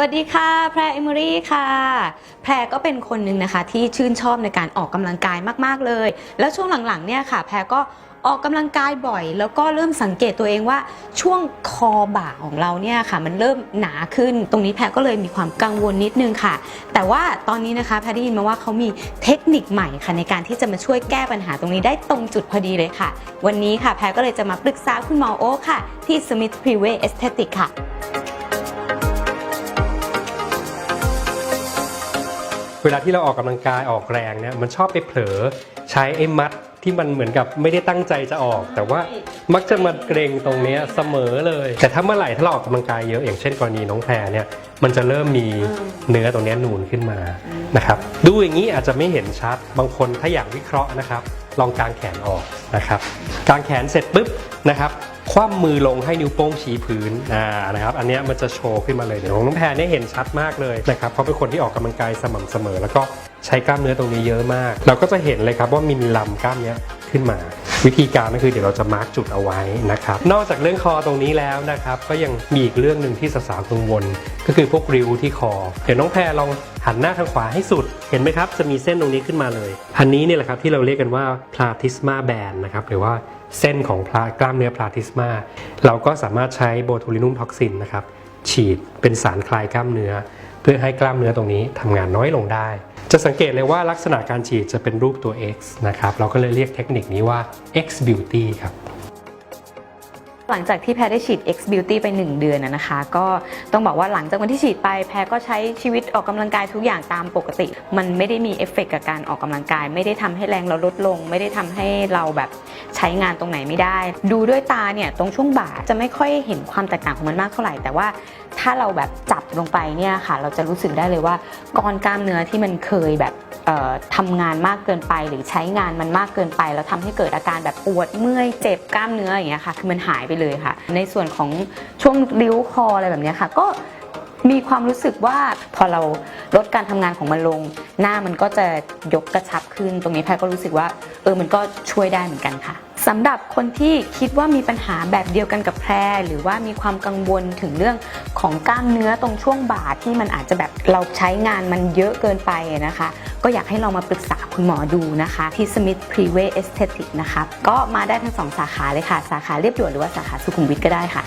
วัสดีค่ะ แพรเอมิรี่ค่ะ แพรก็เป็นคนหนึ่งนะคะ ที่ชื่นชอบในการออกกำลังกายมาก ๆ เลย แล้วช่วงหลัง ๆ เนี่ยค่ะ แพรก็ออกกำลังกายบ่อย แล้วก็เริ่มสังเกตตัวเองว่าช่วงคอบ่าของเราเนี่ยค่ะ มันเริ่มหนาขึ้น ตรงนี้แพรก็เลยมีความกังวลนิดนึงค่ะ แต่ว่าตอนนี้นะคะแพรได้ยินมาว่าเขามีเทคนิคใหม่ค่ะในการที่จะมาช่วยแก้ปัญหาตรงนี้ได้ตรงจุดพอดีเลยค่ะ วันนี้ค่ะแพรก็เลยจะมาปรึกษาคุณหมอโอ๊คค่ะ ที่ Smith p r i v a t Aesthetic ค่ะ วลาที่เราออกกำลังกายออกแรงเนี่ยมันชอบไปเผลอใช้ไอ้มัดที่มันเหมือนกับไม่ได้ตั้งใจจะออก แต่ว่ามักจะมาเกรงตรงเนี้ยเสมอเลย แต่ถ้าเมื่อไหร่ถ้าเราออกกำลังกายเยอะอย่างเช่นกรณีน้องแพรเนี่ยมันจะเริ่มมีเนื้อตรงเนี้ยนูนขึ้นมานะครับดูอย่างนี้อาจจะไม่เห็นชัด บางคนถ้าอยากวิเคราะห์นะครับ ลองกางแขนออกนะครับกางแขนเสร็จปุ๊บนะครับ คว่ำมือลงให้นิ้วโป้งชี้พื้นอ่านะครับ อันนี้มันจะโชว์ขึ้นมาเลยเดี๋ยวของน้องแพรเนี่ยเห็นชัดมากเลยนะครับเพราะเป็นคนที่ออกกำลังกายสม่ำเสมอ แล้วก็ใช้กล้ามเนื้อตรงนี้เยอะมาก เราก็จะเห็นเลยครับว่ามีลำกล้ามเนี้ยขึ้นมา วิธีการก็คือเดี๋ยวเราจะมาร์กจุดเอาไว้นะครับนอกจากเรื่องคอตรงนี้แล้วนะครับ ก็ยังมีอีกเรื่องหนึ่งที่สาวๆกังวล ก็คือพวกริ้วที่คอ เดี๋ยวน้องแพรลองหันหน้าทางขวาให้สุดเห็นไหมครับจะมีเส้นตรงนี้ขึ้นมาเลย อันนี้เนี่ยแหละครับที่เราเรียกกันว่า platisma band นะครับหรือว่า เส้นของพลากล้ามเนื้อพลาทิสมา เราก็สามารถใช้โบทูลินุมท็อกซินนะครับฉีดเป็นสารคลายกล้ามเนื้อ เพื่อให้กล้ามเนื้อตรงนี้ทำงานน้อยลงได้ จะสังเกตเลยว่าลักษณะการฉีดจะเป็นรูปตัว X นะครับเราก็เลยเรียกเทคนิคนี้ว่า X beauty ครับ หลังจากที่แพรได้ฉีด X Beauty ไป 1 เดือนนะคะ ก็ต้องบอกว่าหลังจากวันที่ฉีดไปแพรก็ใช้ชีวิตออกกำลังกายทุกอย่างตามปกติ มันไม่ได้มีเอฟเฟกต์กับการออกกำลังกาย ไม่ได้ทำให้แรงเราลดลง ไม่ได้ทำให้เราแบบใช้งานตรงไหนไม่ได้ ดูด้วยตาเนี่ยตรงช่วงบ่าจะไม่ค่อยเห็นความแตกต่างของมันมากเท่าไหร่แต่ว่าถ้าเราแบบจับลงไปเนี่ยค่ะ เราจะรู้สึกได้เลยว่าก้อนกล้ามเนื้อที่มันเคยแบบเอ่อทำงานมากเกินไป หรือใช้งานมันมากเกินไป แล้วทำให้เกิดอาการแบบปวดเมื่อยเจ็บกล้ามเนื้ออย่างเงี้ยค่ะคือมันหายไปเลยค่ะ ในส่วนของช่วงริ้วคออะไรแบบนี้ค่ะ ก็มีความรู้สึกว่าพอเราลดการทำงานของมันลง หน้ามันก็จะยกกระชับขึ้น ตรงนี้แพรก็รู้สึกว่า เออมันก็ช่วยได้เหมือนกันค่ะสำหรับคนที่คิดว่ามีปัญหาแบบเดียวกันกับแพร หรือว่ามีความกังวลถึงเรื่องของกล้ามเนื้อตรงช่วงบ่าที่มันอาจจะแบบเราใช้งานมันเยอะเกินไปนะคะ ก็อยากให้ลองมาปรึกษาคุณหมอดูนะคะที่ Smith p r i v a t Aesthetic นะคะก็มาได้ทั้งสองสาขาเลยค่ะ สาขาเรียบด่วนหรือว่าสาขาสุขุมวิทก็ได้ค่ะ